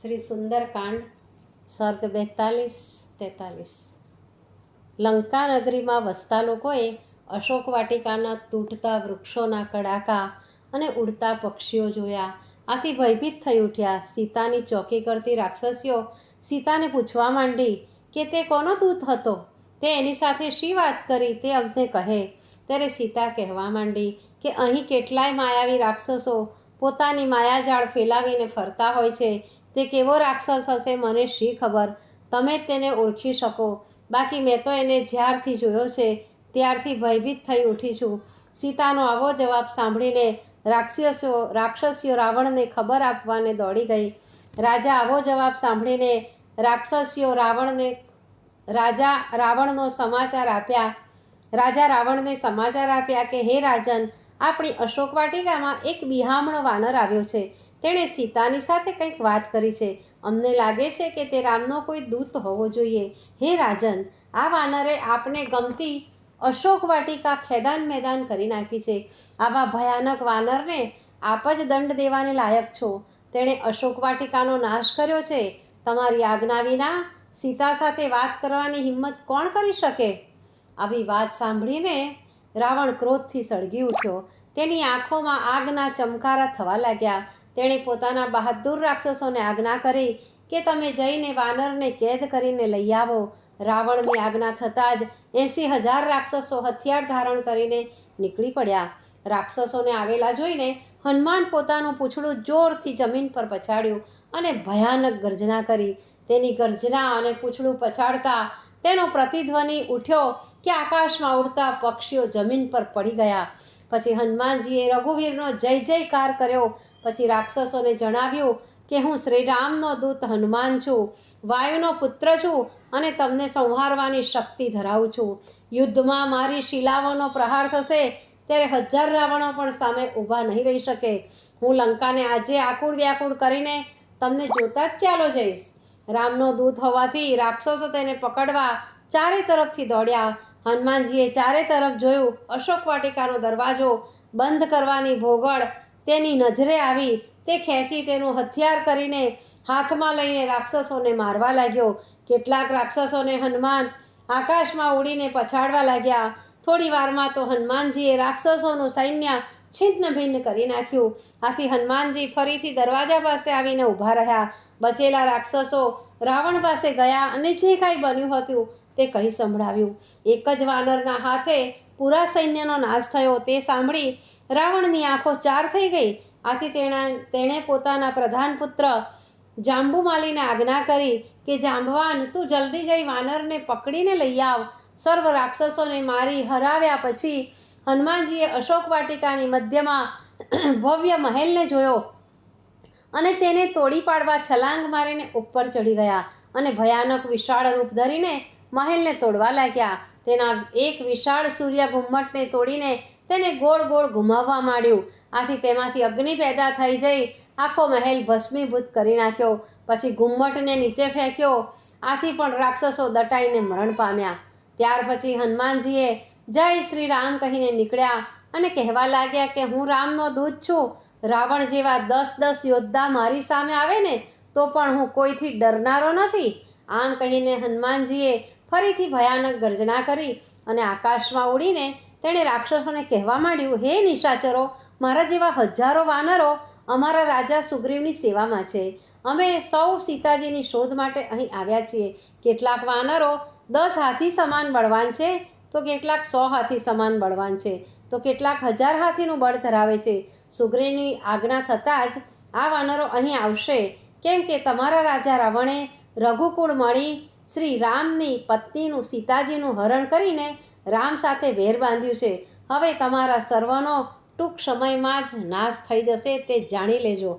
શ્રી સુંદરકાંડ સર્ગ બેતાલીસ, તેતાલીસ. લંકા નગરીમાં વસતા લોકોએ અશોક વાટિકાના તૂટતા વૃક્ષોના કડાકા અને ઉડતા પક્ષીઓ જોયા. આથી ભયભીત થઈ ઉઠ્યા. સીતાની ચોકી કરતી રાક્ષસીઓ સીતાને પૂછવા માંડી કે તે કોનો દૂત હતો? તે એની સાથે શી વાત કરી તે અમને કહે. ત્યારે સીતા કહેવા માંડી કે અહીં કેટલાય માયાવી રાક્ષસો પોતાની માયાજાળ ફેલાવીને ફરતા હોય છે. તે કેવો રાક્ષસ હશે મને શી ખબર? તમે તેને ઓળખી શકો. બાકી મેં તો એને જ્યારથી જોયો છે, ત્યારથી ભયભીત થઈ ઉઠી છું. સીતાનો આવો જવાબ સાંભળીને રાક્ષસીઓ રાક્ષસીઓ રાવણને ખબર આપવાને દોડી ગઈ. રાજા આવો જવાબ સાંભળીને રાક્ષસીઓ રાવણને, રાજા રાવણનો સમાચાર આપ્યા. રાજા રાવણને સમાચાર આપ્યા કે, હે રાજન આપણી અશોક વાટિકામાં એક બિહામણો વાનર આવ્યો છે. તેણે સીતાની સાથે કંઈક વાત કરી છે. અમને લાગે છે કે તે રામનો કોઈ દૂત હોવો જોઈએ. હે રાજન, આ વાનરે આપને ગમતી અશોક વાટિકા ખેદાન મેદાન કરી નાખી છે. આવા ભયાનક વાનરને આપ જ દંડ દેવાને લાયક છો. તેણે અશોક વાટિકાનો નાશ કર્યો છે. તમારી આજ્ઞા વિના સીતા સાથે વાત કરવાની હિંમત કોણ કરી શકે? આવી વાત સાંભળીને રાવણ ક્રોધથી સળગી ઉઠ્યો. તેની આંખોમાં આગના ચમકારા થવા લાગ્યા. તેણે પોતાના બહાદુર રાક્ષસોને આજ્ઞા કરી કે તમે જઈને વાનરને કેદ કરીને લઈ આવો. રાવણની આજ્ઞા થતાં જ એંસી હજાર રાક્ષસો હથિયાર ધારણ કરીને નીકળી પડ્યા. રાક્ષસોને આવેલા જોઈને હનુમાન પોતાનું પૂછડું જોરથી જમીન પર પછાડ્યું અને ભયાનક ગર્જના કરી. તેની ગર્જના અને પૂંછડું પછાડતા તેનો પ્રતિધ્વનિ ઉઠ્યો કે આકાશમાં ઉડતા પક્ષીઓ જમીન પર પડી ગયા. પછી હનુમાનજીએ રઘુવીરનો જય જયકાર કર્યો. પછી રાક્ષસોને જણાવ્યું કે હું શ્રીરામનો દૂત હનુમાન છું, વાયુનો પુત્ર છું અને તમને સંહારવાની શક્તિ ધરાવું છું. યુદ્ધમાં મારી શિલાઓનો પ્રહાર થશે, ત્યારે હજાર રાવણો પણ સામે ઊભા નહીં રહી શકે. હું લંકાને આજે આકુળ વ્યાકુળ કરીને તમને જોતા જ ચાલો જઈશ. રામનો દૂત હોવાથી રાક્ષસો તેને પકડવા ચારે તરફથી દોડ્યા. હનુમાનજીએ ચારે તરફ જોયું. અશોક વાટિકાનો દરવાજો બંધ કરવાની ભોગળ તેની નજરે આવી. તે ખેંચી તેનું હથિયાર કરીને હાથમાં લઈને રાક્ષસોને મારવા લાગ્યો. કેટલાક રાક્ષસોને હનુમાન આકાશમાં ઉડીને પછાડવા લાગ્યા. થોડી વારમાં તો હનુમાનજીએ રાક્ષસોનું સૈન્ય છિન્ન ભિન્ન કરી નાખ્યું. આથી હનુમાનજી ફરીથી દરવાજા પાસે આવીને ઊભા રહ્યા. બચેલા રાક્ષસો રાવણ પાસે ગયા અને જે કાંઈ બન્યું હતું તે કહી સંભળાવ્યું. એક જ વાનરના હાથે પૂરા સૈન્યનો નાશ થયો તે સાંભળી રાવણની આંખો ચાર થઈ ગઈ. આથી તેના તેણે પોતાના પ્રધાન પુત્ર જાંબુમાલીને આજ્ઞા કરી કે, જાંબવાન, તું જલ્દી જઈ વાનરને પકડીને લઈ આવ. સર્વ રાક્ષસોને મારી હરાવ્યા પછી હનુમાનજીએ અશોક વાટિકાની મધ્યમાં ભવ્ય મહેલને જોયો અને તેને તોડી પાડવા છલાંગ મારીને ઉપર ચડી ગયા અને ભયાનક વિશાળ રૂપ ધરીને મહેલને તોડવા લાગ્યા. તેના એક વિશાળ સૂર્ય ઘુમ્મટને તોડીને તેને ગોળ ગોળ ઘુમાવવા માંડ્યું. આથી તેમાંથી અગ્નિ પેદા થઈ જઈ આખો મહેલ ભસ્મીભૂત કરી નાખ્યો. પછી ઘુમ્મટને નીચે ફેંક્યો. આથી પણ રાક્ષસો દટાઈને મરણ પામ્યા. ત્યાર પછી હનુમાનજીએ જય શ્રી રામ કહીને નીકળ્યા અને કહેવા લાગ્યા કે હું રામનો દૂત છું. રાવણ જેવા દસ દસ યોદ્ધા મારી સામે આવે ને, તો પણ હું કોઈથી ડરનારો નથી. આમ કહીને હનુમાનજીએ ફરીથી ભયાનક ગર્જના કરી અને આકાશમાં ઉડીને તેણે રાક્ષસોને કહેવા માંડ્યું, હે નિશાચરો, મારા જેવા હજારો વાનરો અમારા રાજા સુગ્રીવની સેવામાં છે. અમે સૌ સીતાજીની શોધ માટે અહીં આવ્યા છીએ. કેટલાક વાનરો દસ હાથી સમાન બળવાન છે. તો કેટલાક સો હાથી સમાન બળવાન છે. તો કેટલાક હજાર હાથીનું બળ ધરાવે છે. સુગ્રીવની આજ્ઞા થતાં જ આ વાનરો અહીં આવશે. કેમ કે તમારા રાજા રાવણે રઘુકુળ મળી શ્રી રામની પત્નીનું સીતાજીનું હરણ કરીને રામ સાથે વેર બાંધ્યું છે. હવે તમારા સર્વનો ટૂંક સમયમાં જ નાશ થઈ જશે તે જાણી લેજો.